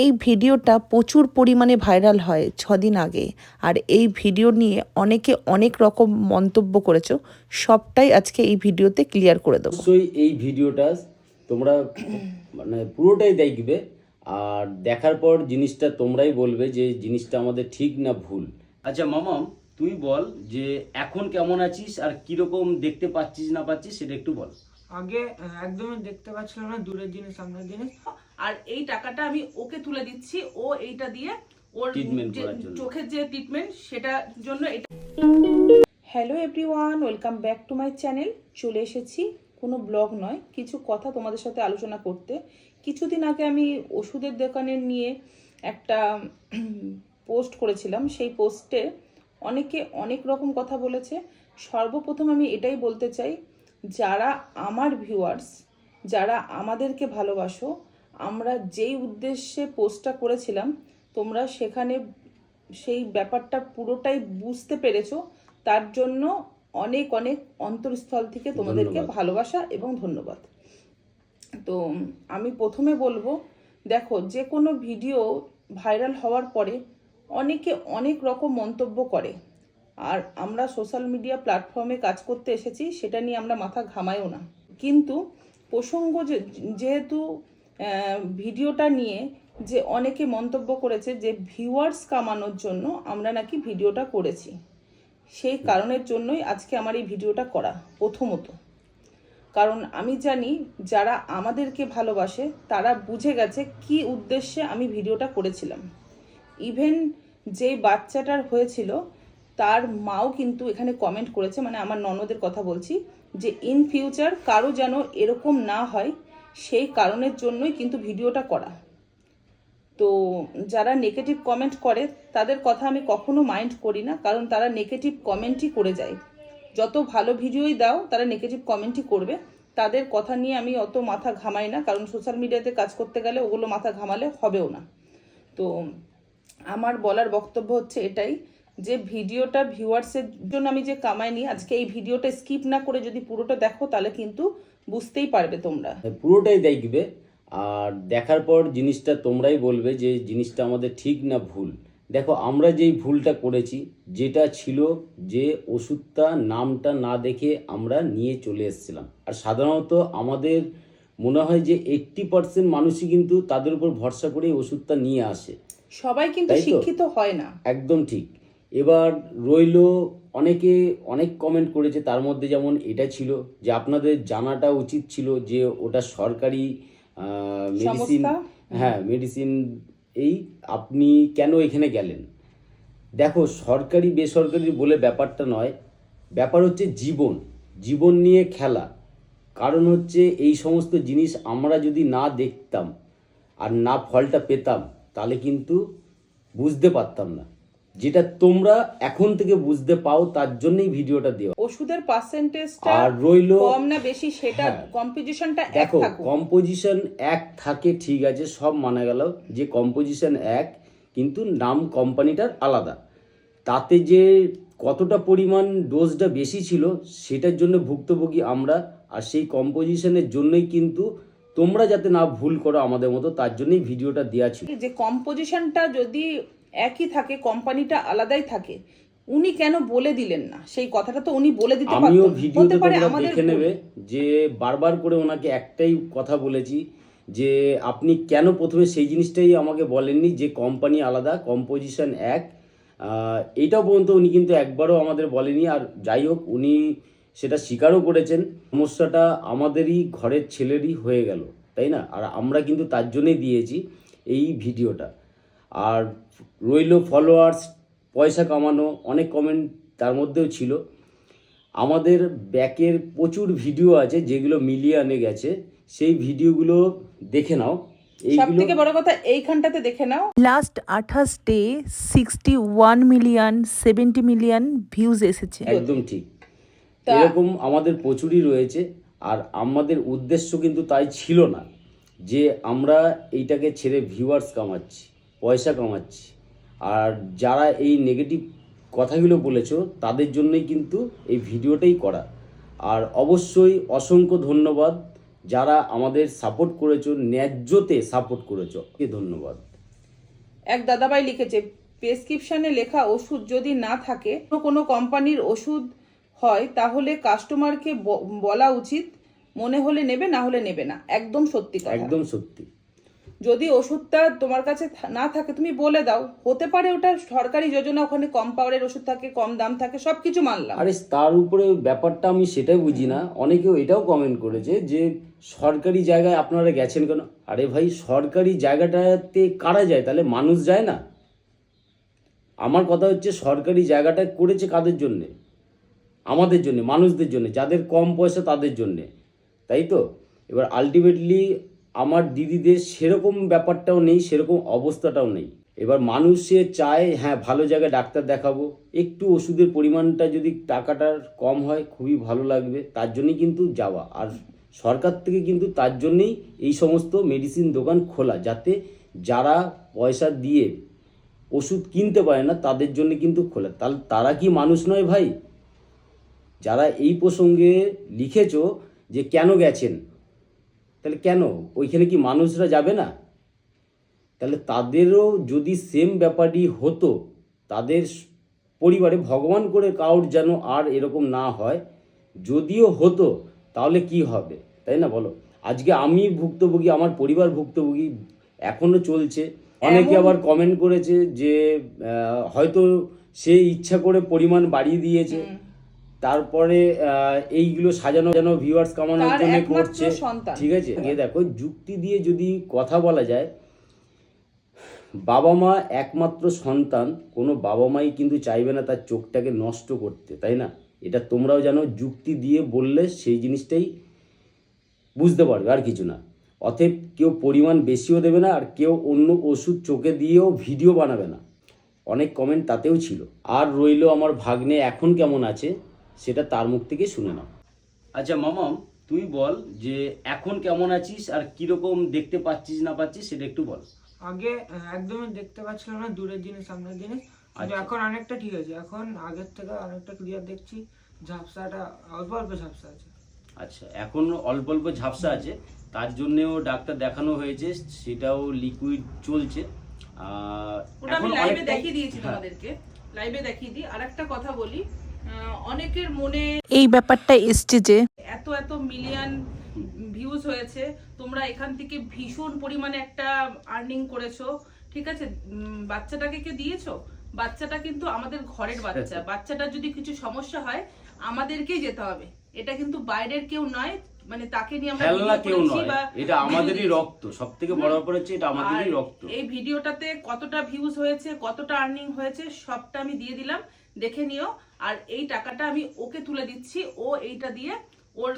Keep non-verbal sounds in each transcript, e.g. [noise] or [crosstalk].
এই ভিডিওটা প্রচুর পরিমাণে ভাইরাল হয় ছদিন আগে। আর এই ভিডিও নিয়ে অনেকে অনেক রকম মন্তব্য করেছ সবটাই আজকে এই ভিডিওতে ক্লিয়ার করে দেবো। অবশ্যই এই ভিডিওটা তোমরা মানে পুরোটাই দেখবে আর দেখার পর জিনিসটা তোমরাই বলবে যে জিনিসটা আমাদের ঠিক না ভুল। আচ্ছা মামাম তুই বল যে এখন কেমন আছিস আর কীরকম দেখতে পাচ্ছিস না পাচ্ছিস সেটা একটু বল। আগে একদমই দেখতে পাচ্ছিলাম না দূরের জিনিস সামনের জিনিস। আর এই টাকাটা আমি ওকে তুলে দিচ্ছি। ও এইটা দিয়ে ওর। চোখের যে ট্রিটমেন্ট সেটার জন্য এটা hello everyone welcome back to my channel চলে এসেছি কোনো ব্লগ নয় কিছু কথা তোমাদের সাথে আলোচনা করতে। কিছুদিন আগে আমি ওষুধের দোকানে নিয়ে একটা পোস্ট করেছিলাম। সেই পোস্টে অনেকে অনেক রকম কথা বলেছে। সর্বপ্রথম আমি এটাই বলতে চাই যারা আমার ভিউয়ার্স যারা আমাদেরকে ভালোবাসো আমরা যেই উদ্দেশ্যে পোস্টটা করেছিলাম তোমরা সেখানে সেই ব্যাপারটা পুরোটাই বুঝতে পেরেছ। তার জন্য অনেক অনেক অন্তরস্থল থেকে তোমাদেরকে ভালোবাসা এবং ধন্যবাদ। তো আমি প্রথমে বলব দেখো যে কোনো ভিডিও ভাইরাল হওয়ার পরে অনেকে অনেক রকম মন্তব্য করে। আর আমরা সোশ্যাল মিডিয়া প্ল্যাটফর্মে কাজ করতে এসেছি সেটা নিয়ে আমরা মাথা ঘামাইও না। কিন্তু প্রসঙ্গ যে- যেহেতু ভিডিওটা নিয়ে যে অনেকে মন্তব্য করেছে যে ভিউয়ার্স কামানোর জন্য আমরা নাকি ভিডিওটা করেছি। সেই কারণের জন্যই আজকে আমার এই ভিডিওটা করা প্রথমত। কারণ আমি জানি যারা আমাদেরকে ভালোবাসে, তারা বুঝে গেছে কি উদ্দেশ্যে আমি ভিডিওটা করেছিলাম। ইভেন যে বাচ্চাটার হয়েছিল, তার মাও কিন্তু এখানে কমেন্ট করেছে মানে আমার ননদের কথা বলছি, যে ইন ফিউচার কারও যেন এরকম না হয় সেই কারণের জন্যই কিন্তু ভিডিওটা করা। তো যারা নেগেটিভ কমেন্ট করে, তাদের কথা আমি কখনো মাইন্ড করি না, কারণ তারা নেগেটিভ কমেন্টই করে যায়। যত ভালো ভিডিওই দাও, তারা নেগেটিভ কমেন্টই করবে। তাদের কথা নিয়ে আমি অত মাথা ঘামাই না, কারণ সোশ্যাল মিডিয়াতে কাজ করতে গেলে ওগুলো মাথা ঘামালে হবেও না। তো আমার বলার বক্তব্য হচ্ছে এটাই, যে ভিডিওটা ভিউয়ার্সের জন্য আমি যে কামাইনি আজকে এই ভিডিওটা স্কিপ না করে যদি পুরোটা দেখো, তাহলে কিন্তু বুঝতেই পারবে তোমরা। পুরোটাই দেখবে আর দেখার পর জিনিসটা তোমরাই বলবে যে জিনিসটা আমাদের ঠিক না ভুল। দেখো আমরা যেই ভুলটা করেছি যেটা ছিল যে ওষুধটা নামটা না দেখে আমরা নিয়ে চলে এসেছিলাম। আর সাধারণত আমাদের মনে হয় যে এইট্টি পার্সেন্ট মানুষই কিন্তু তাদের উপর ভরসা করে ওষুধটা নিয়ে আসে। সবাই কিন্তু শিক্ষিত হয় না। একদম ঠিক। এবার রইল অনেকে অনেক কমেন্ট করেছে তার মধ্যে যেমন এটা ছিল যে আপনাদের জানাটা উচিত ছিল যে ওটা সরকারি মেডিসিন হ্যাঁ মেডিসিন এই আপনি কেন এখানে গেলেন? দেখো সরকারি বেসরকারি বলে ব্যাপারটা নয় ব্যাপার হচ্ছে জীবন জীবন নিয়ে খেলা। কারণ হচ্ছে এই সমস্ত জিনিস আমরা যদি না দেখতাম আর না ফলটা পেতাম তাহলে কিন্তু বুঝতে পারতাম না। যেটা তোমরা এখন থেকে বুঝতে পাও তার জন্যই ভিডিওটা দেওয়া। ওষুধের পার্সেন্টেজটা আর রইল কম না বেশি সেটা হ্যাঁ। কম্পোজিশনটা এক দেখো কম্পোজিশন এক থাকে ঠিক আছে সব মানা গেল। যে কম্পোজিশন এক কিন্তু নাম কোম্পানিটার আলাদা। তাতে যে কতটা পরিমাণ ডোজটা বেশি ছিল সেটার জন্য ভুক্তভোগী আমরা। আর সেই কম্পোজিশনের জন্যই কিন্তু তোমরা যাতে না ভুল করো আমাদের মতো তার জন্যই ভিডিওটা দেওয়া ছিল। যে কম্পোজিশনটা যদি একই থাকে কোম্পানিটা আলাদাই থাকে। উনি কেন বলে দিলেন না? সেই কথাটা তো উনি বলে দিতে আমিও ভিডিওতে তোমরা দেখে নেবে যে বারবার করে ওনাকে একটাই কথা বলেছি যে আপনি কেন প্রথমে সেই জিনিসটাই আমাকে বলেননি যে কোম্পানি আলাদা কম্পোজিশন এক। আহ, এইটাও পর্যন্ত উনি কিন্তু একবারও আমাদের বলেনি। আর যাই হোক উনি সেটা স্বীকারও করেছেন। সমস্যাটা আমাদেরই ঘরের ছেলেরই হয়ে গেল তাই না? আর আমরা কিন্তু তার জন্যই দিয়েছি এই ভিডিওটা। আর রইল ফলোয়ার্স পয়সা কামানো অনেক কমেন্ট তার মধ্যেও ছিল। আমাদের ব্যাকের প্রচুর ভিডিও আছে যেগুলো মিলিয়নে গেছে। সেই ভিডিওগুলো দেখে নাও। সব এইগুলো বড় কথা এইখানটাতে দেখে নাও। লাস্ট আঠাশ day sixty one million seventy million views এসেছে। একদম ঠিক। এরকম আমাদের প্রচুরই রয়েছে। আর আমাদের উদ্দেশ্য কিন্তু তাই ছিল না যে আমরা এইটাকে ছেড়ে ভিউয়ার্স কামাচ্ছি। পয়সা কামাচ্ছি। আর যারা এই নেগেটিভ কথাগুলো বলেছ তাদের জন্যই কিন্তু এই ভিডিওটাই করা। আর অবশ্যই অসংখ্য ধন্যবাদ যারা আমাদের সাপোর্ট করেছ ন্যায্যতে সাপোর্ট করেছ। কে ধন্যবাদ। এক দাদাভাই লিখেছে প্রেসক্রিপশানে লেখা ওষুধ যদি না থাকে কোনো কোনো কোম্পানির ওষুধ হয় তাহলে কাস্টমারকে ব- বলা উচিত মনে হলে নেবে না হলে নেবে না। একদম সত্যি একদম সত্যি। যদি ওষুধটা তোমার কাছে না থাকে, তুমি বলে দাও। হতে পারে ওটা সরকারি যোজনা, ওখানে কম পাওয়ারের ওষুধ থাকে, কম দাম থাকে, সবকিছু মানলাম। আরে, তার উপরে ব্যাপারটা আমি সেটাই বুঝি না। অনেকেও এটাও কমেন্ট করেছে যে, সরকারি জায়গায় আপনারা গেছেন কেন? আরে ভাই, সরকারি জায়গাটাতে কারা যায়? তাহলে মানুষ যায় না। আমার কথা হচ্ছে, সরকারি জায়গাটা করেছে কাদের জন্যে? আমাদের জন্য, মানুষদের জন্য, যাদের কম পয়সা তাদের জন্যে। তাই তো? এবার আলটিমেটলি আমার দিদিদের সেরকম ব্যাপারটাও নেই, সেরকম অবস্থাটাও নেই। এবার মানুষে চায় হ্যাঁ ভালো জায়গায় ডাক্তার দেখাবো। একটু ওষুধের পরিমাণটা যদি টাকাটার কম হয়, খুবই ভালো লাগবে। তার জন্যই কিন্তু যাওয়া। আর সরকার থেকে কিন্তু তার জন্যেই এই সমস্ত মেডিসিন দোকান খোলা, যাতে যারা পয়সা দিয়ে ওষুধ কিনতে পারে না, তাদের জন্য কিন্তু খোলা। তাহলে তারা কি মানুষ নয় ভাই? যারা এই প্রসঙ্গে লিখেছো যে কেন গেছেন? তাহলে কেন? ওইখানে কি মানুষরা যাবে না? তাহলে তাদেরও যদি সেম ব্যাপারই হতো তাদের পরিবারে ভগবান করে কাউর যেন আর এরকম না হয় যদিও হতো তাহলে কি হবে? তাই না বলো? আজকে আমি ভুক্তভোগী আমার পরিবার ভুক্তভোগী এখনও চলছে। অনেকে আবার কমেন্ট করেছে যে হয়তো সে ইচ্ছা করে পরিমাণ বাড়িয়ে দিয়েছে। তারপরে এইগুলো সাজানো যেন ভিউয়ার্স কামানোর জন্য করছে। ঠিক আছে? এ দেখো যুক্তি দিয়ে যদি কথা বলা যায় বাবা মা একমাত্র সন্তান কোনো বাবা মাই কিন্তু চাইবে না তার চোখটাকে নষ্ট করতে তাই না? এটা তোমরাও জানো যুক্তি দিয়ে বললে সেই জিনিসটাই বুঝতে পারবে আর কিছু না। অতএব কেউ পরিমাণ বেশিও দেবে না আর কেউ অন্য ওষুধ চোখে দিয়েও ভিডিও বানাবে না। অনেক কমেন্ট তাতেও ছিল। আর রইল আমার ভাগ্নে এখন কেমন আছে? সেটা তার মুখ থেকে শুনে নাও। আচ্ছা মামাম তুই বল যে এখন কেমন আছিস আর কীরকম দেখতে পাচ্ছিস না পাচ্ছিস সেটা একটু বল। আগে একদমই দেখতে পাচ্ছিলাম না দূরের জিনিস সামনের জিনিস। কিন্তু আচ্ছা। এখন অনেকটা ঠিক আছে। এখন আগের থেকে অনেকটা ক্লিয়ার দেখছি ঝাপসাটা অল্প অল্প ঝাপসা আছে। আচ্ছা এখন অল্প অল্প ঝাপসা আছে তার জন্যেও ডাক্তার দেখানো হয়েছে সেটাও লিকুইড চলছে। আহ, ওটা আমি এখন লাইভে দেখিয়ে দিয়েছি হ্যাঁ। তোমাদেরকে। লাইভে দেখিয়ে দিই। আর একটা কথা বলি অনেকের মনে এই ব্যাপারটা এসছে যে এত এত মিলিয়ন ভিউজ হয়েছে তোমরা এখান থেকে ভীষণ পরিমাণে একটা আর্নিং করেছ ঠিক আছে? বাচ্চাটাকে কে দিয়েছ? বাচ্চাটা কিন্তু আমাদের ঘরের বাচ্চা। [laughs] বাচ্চাটার যদি কিছু সমস্যা হয় আমাদেরকেই যেতে হবে। এটা কিন্তু বাইরের কেউ নয় মানে তাকে নিয়ে আমরা খেলনা কেউ নয় এটা আমাদেরই [laughs] রক্ত। সব থেকে বড় ব্যাপার হচ্ছে এটা আমাদেরই রক্ত। এই ভিডিওটাতে কতটা ভিউজ হয়েছে কতটা আর্নিং হয়েছে সবটা আমি দিয়ে দিলাম। দেখে নিও। আর এই টাকাটা আমি ওকে তুলে দিচ্ছি। ও এইটা দিয়ে ওর।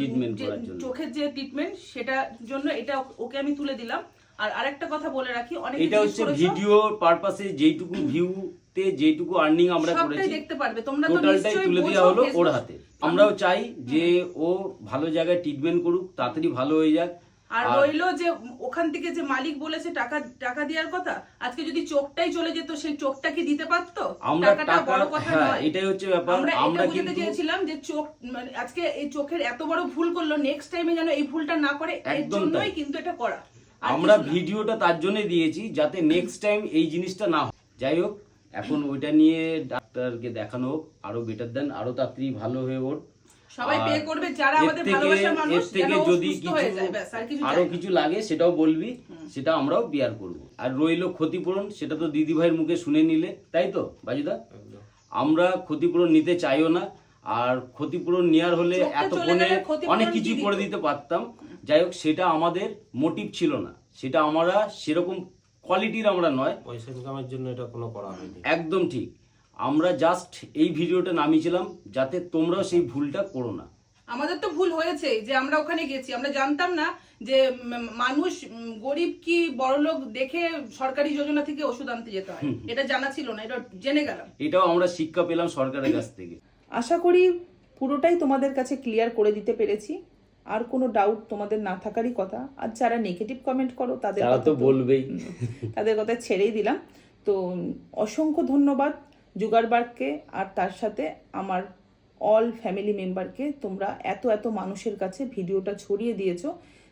চোখের যে ট্রিটমেন্ট সেটার জন্য এটা ওকে আমি তুলে দিলাম। আর আরেকটা কথা বলে রাখি অনেকে এটা হচ্ছে ভিডিও পারপাসে যেইটুকু ভিউতে যেইটুকু আর্নিং আমরা করেছি দেখতে পারবে। তোমরা তো নিশ্চয়ই তুলে দেওয়া হলো ওর হাতে। আমরাও চাই যে ও ভালো জায়গায় ট্রিটমেন্ট করুক তাড়াতাড়ি ভালো হয়ে যাক। আর রইল যে ওখান থেকে যে মালিক বলেছে টাকা টাকা দেওয়ার কথা আজকে যদি চোখটাই চলে যেত সেই চোখটা কি দিতে পারতো? আমরা টাকাটা টাকা বড় কথা হ্যাঁ নয়। এটাই হচ্ছে ব্যাপার। আমরা আমরা এটা বুঝতে কিন্তু চেয়েছিলাম যে চোখ মানে আজকে এই চোখের এত বড় ভুল করল নেক্সট টাইমে যেন এই ভুলটা না করে এর জন্যই কিন্তু এটা করা। আমরা ভিডিওটা তার জন্য দিয়েছি যাতে নেক্সট টাইম এই জিনিসটা না হয়। যাই হোক এখন ওইটা নিয়ে ডাক্তারকে দেখানো হোক আরও বেটার দেন আরও তাড়াতাড়ি ভালো হয়ে ওঠ। সবাই পে করবে যারা আমাদের ভালোবাসার মানুষ এর থেকে যদি কিছু আর কিছু লাগে সেটাও বলবি সেটা আমরাও বিয়ার করব। আর রইল ক্ষতিপূরণ সেটা তো দিদি ভাইয়ের মুখে শুনে নিলে তাই তো বাজুদা? আমরা ক্ষতিপূরণ নিতে চাইও না আর ক্ষতিপূরণ নেওয়ার হলে চোখটা এত চলে ফোনে গেলে ক্ষতিপূরণ অনেক কি কিছু করে দিতে পারতাম। যাই হোক সেটা আমাদের মোটিভ ছিল না। সেটা আমরা সেরকম কোয়ালিটির আমরা নয়। পয়সা ইনকামের জন্য এটা কোনো করা হয়নি। একদম ঠিক। আমরা জাস্ট এই ভিডিওটা নামিয়েছিলাম যাতে তোমরাও সেই ভুলটা করো না। আমাদের তো ভুল হয়েছে যে আমরা ওখানে গেছি। আমরা জানতাম না যে মানুষ গরিব কি বড়লোক দেখে সরকারি যোজনা থেকে ওষুধ আনতে যেতে হয়? এটা জানা ছিল না এটা জেনে গেলাম। এটাও আমরা শিক্ষা পেলাম সরকারের কাছ থেকে। আশা করি পুরোটাই তোমাদের কাছে ক্লিয়ার করে দিতে পেরেছি। আর কোনো ডাউট তোমাদের না থাকারই কথা। আর যারা নেগেটিভ কমেন্ট করো তাদের তারা কথা তো তো- বলবেই তাদের কথা ছেড়েই দিলাম। তো অসংখ্য ধন্যবাদ। জুগারবার্গকে আর তার সাথে আমার অল ফ্যামিলি মেম্বারকে তোমরা এত এত মানুষের কাছে ভিডিওটা ছড়িয়ে দিয়েছ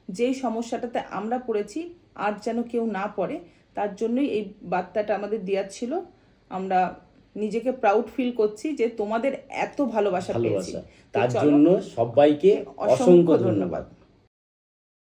যেই সমস্যাটাতে আমরা পড়েছি আর যেন কেউ না পড়ে তার জন্যই এই বার্তাটা আমাদের দেওয়ার ছিল। আমরা নিজেকে প্রাউড ফিল করছি যে তোমাদের এত ভালোবাসা পেয়েছি। তার জন্য সবাইকে অসংখ্য ধন্যবাদ।